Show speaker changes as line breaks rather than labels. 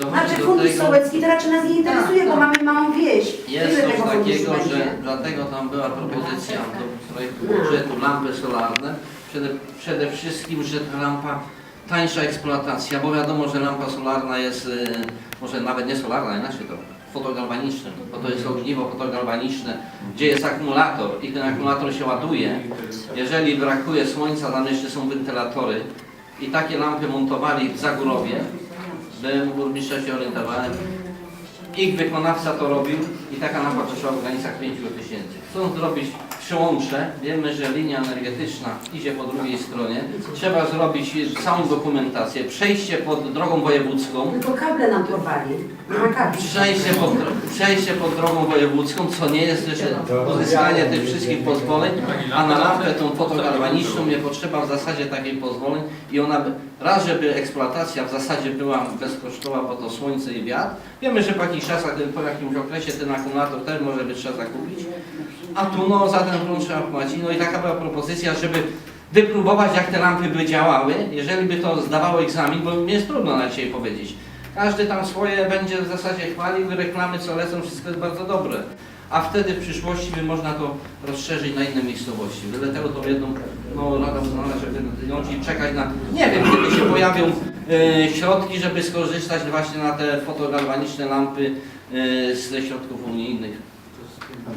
Znaczy fundusz
tego,
sołecki to raczej nas nie interesuje,
Tak,
bo
tak.
mamy małą wieś.
jest
Ile
coś
funduszu
takiego, że
będzie?
dlatego tam była propozycja do projektu budżetu lampy solarne. Przede, przede wszystkim, że ta lampa tańsza eksploatacja, bo wiadomo, że lampa solarna jest, y, może nawet nie solarna, inaczej to fotogalwanicznym, bo to jest ogniwo fotogalwaniczne, gdzie jest akumulator i ten akumulator się ładuje. Jeżeli brakuje słońca, tam jeszcze są wentylatory i takie lampy montowali w Zagórowie, byłem u burmistrza się orientowałem, ich wykonawca to robił i taka lampa kosztowała w granicach 5 tysięcy. Chcąc zrobić przyłącze, wiemy, że linia energetyczna idzie po drugiej stronie. Trzeba zrobić całą dokumentację, przejście pod drogą wojewódzką,
Tylko kable nam porwali. Kabli.
przejście pod, przejście pod drogą wojewódzką, co nie jest jeszcze uzyskanie tych wszystkich pozwoleń, a na lampę tą fotogalwaniczną nie potrzeba w zasadzie takiej pozwoleń i ona by, raz, żeby eksploatacja w zasadzie była bezkosztowa, bo to słońce i wiatr. Wiemy, że po jakichś czasach, po jakimś okresie ten akumulator też może by trzeba zakupić, a tu no za ten prąd trzeba płacić. No i taka była propozycja, żeby wypróbować jak te lampy by działały, jeżeli by to zdawało egzamin, bo mi jest trudno na dzisiaj powiedzieć. Każdy tam swoje będzie w zasadzie chwalił, reklamy co lecą, wszystko jest bardzo dobre. A wtedy w przyszłości by można to rozszerzyć na inne miejscowości. Dlatego to jedną no, Rada uznała, żeby i czekać na... Nie wiem, kiedy się pojawią e, środki, żeby skorzystać właśnie na te fotogalwaniczne lampy e, ze środków unijnych.